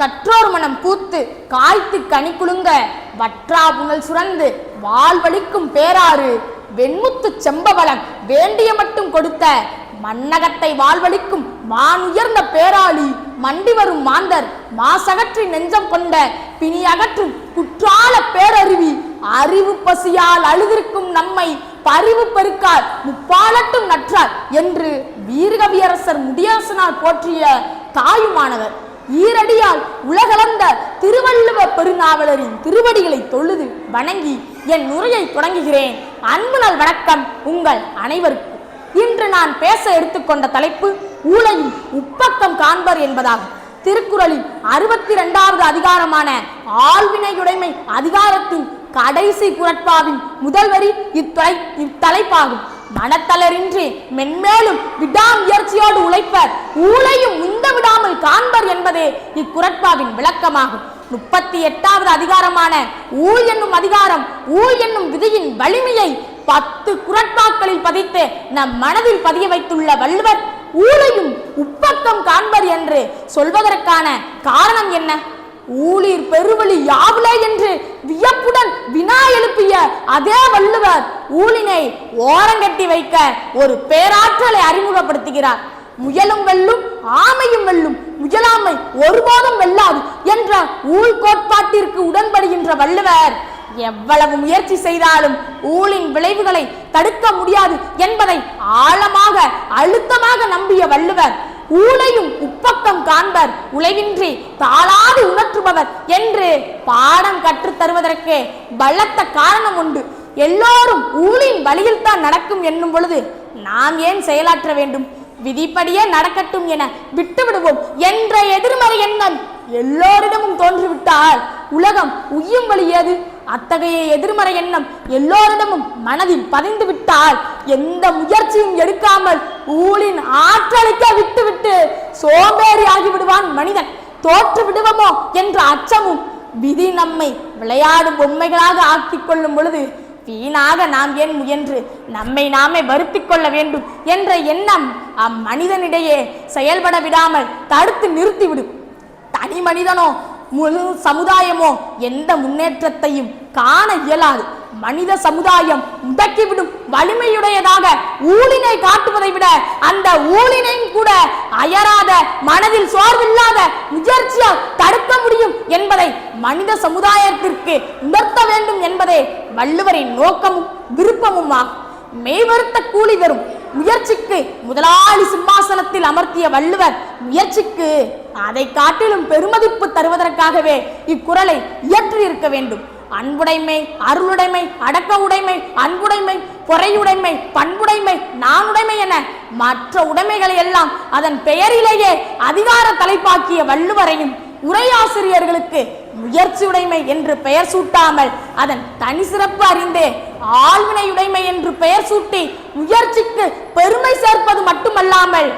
கற்றோர் மனம் பூத்து காய்த்து கனி குலுங்க வற்றா புனல் சுரந்து வாழ்வழிக்கும் பேராறு வெண்முத்து செம்பவளம் வேண்டிய மட்டும் கொடுத்த மன்னகத்தை வாழ்வழிக்கும் மான் உயர்ந்த பேராளி மண்டி வரும் மாந்தர் மாசகற்றி நெஞ்சம் கொண்ட பிணி அகற்றும் குற்றால பேரருவி அறிவு பசியால் அழுதிருக்கும் நம்மை பரிவு பெருக்கார் முப்பாலட்டும் நற்றார் என்று வீரகவியரசர் முடியரசனால் போற்றிய தாயுமானவர். ஈரடியால் உலகளந்த திருவள்ளுவ பெருநாவலரின் திருவடிகளை தொழுது வணங்கி என் உரையை தொடங்குகிறேன். அன்புணல் வணக்கம் உங்கள் அனைவருக்கும். இன்று நான் பேச எடுத்துக்கொண்ட தலைப்பு ஊழையும் உப்பக்கம் காண்பர் என்பதாகும். திருக்குறளின் அறுபத்தி இரண்டாவது அதிகாரமான ஆழ்வினையுடைமை அதிகாரத்தின் கடைசி குரட்பாவின் முதல் வரி இத்தலை இத்தலைப்பாகும். மனத்தளரின்றி மென்மேலும் விடாமுயற்சியோடு உழைப்பர் ஊழையும் என்பதே இக்குரட்பாவின் விளக்கமாகும். முப்பத்தி எட்டாவது அதிகாரமான ஊழ் என்னும் அதிகாரம் ஊழ் என்னும் விதியின் வலிமையை பத்து குரட்பாக்களில் பதித்து நம் மனதில் பதிய வைத்துள்ள வள்ளுவர் ஊழையும் உப்பக்கம் காண்பர் என்று சொல்வதற்கான காரணம் என்ன? ஊழிர் பெருவழி யாவிலே என்று வியப்புடன் வினா எழுப்பிய அதே வள்ளுவர் ஊழினை ஓரங்கட்டி வைக்க ஒரு பேராற்றலை அறிமுகப்படுத்துகிறார். முயலும் வெல்லும் ஆமையும் வெல்லும் முயலாமை ஒருபோதும் வெல்லாது என்ற ஊழ் கோட்பாட்டிற்கு உடன்படுகின்ற வள்ளுவர். எவ்வளவு முயற்சி செய்தாலும் ஊழின் விளைவுகளை தடுக்க முடியாது என்பதை ஆழமாக அழுத்தமாக நம்பிய வள்ளுவர் ஊழையும் உப்பக்கம் காண்பர் உழைவின்றி தாளாது உணர்த்துபவர் என்று பாடம் கற்றுத் தருவதற்கு பலத்த காரணம் உண்டு. எல்லோரும் ஊழின் வழியில் தான் நடக்கும் என்னும் பொழுது நாம் ஏன் செயலாற்ற வேண்டும்? விதிப்படியே நடக்கட்டும் என விட்டு விடுவோம் என்ற எதிர்மறை எண்ணம் எல்லோரிடமும் தோன்றிவிட்டால் உலகம் உய்யும் வழி ஏது? அத்தகைய எதிர்மறை எண்ணம் எல்லோரிடமும் மனதில் பதிந்து விட்டால் எந்த முயற்சியும் எடுக்காமல் ஊழின் ஆற்றலுக்க விட்டுவிட்டு சோம்பேறி ஆகிவிடுவான் மனிதன். தோற்று விடுவோமோ என்ற அச்சமும் விதி நம்மை விளையாடும் பொம்மைகளாக ஆக்கிக் கொள்ளும் பொழுது வீணாக நாம் ஏன் முயன்று? நம்மை நாமே வருத்திக் கொள்ள வேண்டும் என்ற எண்ணம் அம்மனிதனிடையே செயல்பட விடாமல் தடுத்து நிறுத்திவிடும் தனி மனிதனோ முழு சமுதாயமோ எந்த முன்னேற்றத்தையும் காண இயலாது. மனித சமுதாயம் முடக்கிவிடும். வலிமையுடையதாக ஊழினை காட்டுவதை விட அந்த ஊழினையும் கூட அயராத மனதில் சோர்வில்லாத முயற்சியால் தடுக்க முடியும் என்பதை மனித சமுதாயத்திற்கு உணர்த்த வேண்டும் என்பதே வள்ளுவரின் நோக்கமும் விருப்பமும் ஆகும் மெய்வருத்த கூலி தரும் முயற்சிக்கு முதலாளி சிம்மாசனத்தில் அமர்த்திய வள்ளுவர் முயற்சிக்கு அதை காட்டிலும் பெருமதிப்பு தருவதற்காகவே இக்குறளை இயற்றியிருக்க வேண்டும். அன்புடைமை அருளுடைமை அடக்க உடைமை அன்புடைமை பொறையுடைமை பண்புடைமை நானுடைமை என மற்ற உடைமைகளை எல்லாம் அதன் பெயரிலேயே அதிகார தலைப்பாக்கிய வள்ளுவரையும் உரையாசிரியர்களுக்கு முயற்சியுடைமை என்று பெயர் சூட்டாமல் அதன் தனி சிறப்பு அறிந்தே ஆழ்வினையுடைமை என்று பெயர் சூட்டி முயற்சிக்கு பெருமை சேர்ப்பது மட்டுமல்லாமல்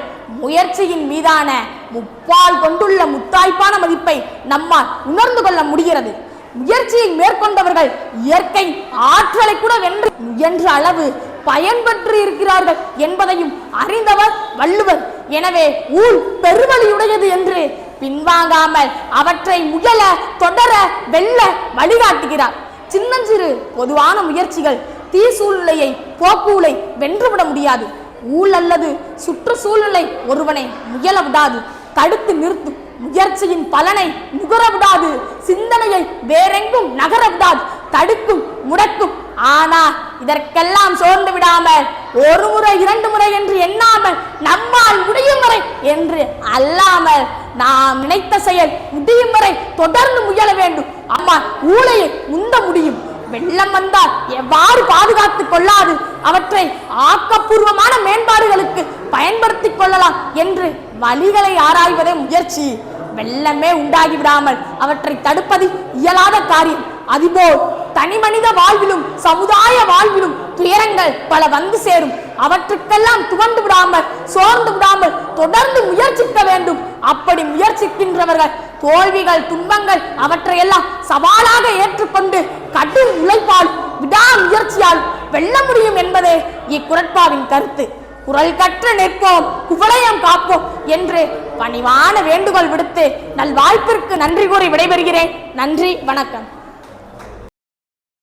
முயற்சியின் மீதான முப்பால் கொண்டுள்ள முத்தாய்ப்பான மதிப்பை நம்மால் உணர்ந்து கொள்ள முடிகிறது. முயற்சியை மேற்கொண்டவர்கள் இயற்கை ஆற்றலை கூட வென்று முயன்ற அளவு பயன்பெற்று இருக்கிறார்கள் என்பதையும் அறிந்தவர் வள்ளுவர். எனவே ஊழ் பெருவழியுடையது என்று பின்வாங்காமல் அவற்றை முயல தொடர வெல்ல வழிகாட்டுகிறார். சின்னஞ்சிறு பொதுவான முயற்சிகள் தீ சூழ்நிலையை போக்குலை வென்றுவிட முடியாது. ஊழ் அல்லது சுற்றுச்சூழ்நிலை ஒருவனை முயல விடாது. தடுத்து நிறுத்தும் முயற்சியின் பலனை நுகர விடாது. சிந்தனையை வேறெங்கும் நகர விடாது. தடுக்கும் முடக்கும். ஆனா இதற்கெல்லாம் சோர்ந்து விடாமல் ஒரு முறை இரண்டு முறை என்று எண்ணாமல் நம்மால் முடியும் வரை என்று அல்லாமல் நாம் நினைத்த செயல் முடியும் வரை தொடர்ந்து முயல வேண்டும். அம்மா ஊழையை உந்த முடியும். வெள்ளம் வந்தால் எவ்வாறு பாதுகாத்துக் கொள்ளாது? அவற்றை ஆக்கப்பூர்வமான மேம்பாடுகளுக்கு பயன்படுத்திக் கொள்ளலாம் என்று வழிகளை ஆராய்வதே முயற்சி. வெள்ளமே உண்டாகி விடாமல் அவற்றை தடுப்பது இயலாத காரியம். அதுபோல் தனி மனித வாழ்விலும் சமுதாய வாழ்விலும் துயரங்கள் பல வந்து சேரும். அவற்றுக்கெல்லாம் துவண்டு விடாமல் சோர்ந்து விடாமல் தொடர்ந்து முயற்சிக்க வேண்டும். அப்படி முயற்சிக்கின்றவர்கள் தோல்விகள் துன்பங்கள் அவற்றையெல்லாம் சவாலாக ஏற்றுக்கொண்டு கடும் உழைப்பால் விடாமுயற்சியால் வெல்ல முடியும் என்பதே இக்குரட்பாவின் கருத்து. குரல் கற்று நிற்போம் குவளையம் காப்போம் என்று பணிவான வேண்டுகோள் விடுத்து நல்வாய்ப்பிற்கு நன்றி கூறி விடைபெறுகிறேன். நன்றி வணக்கம்.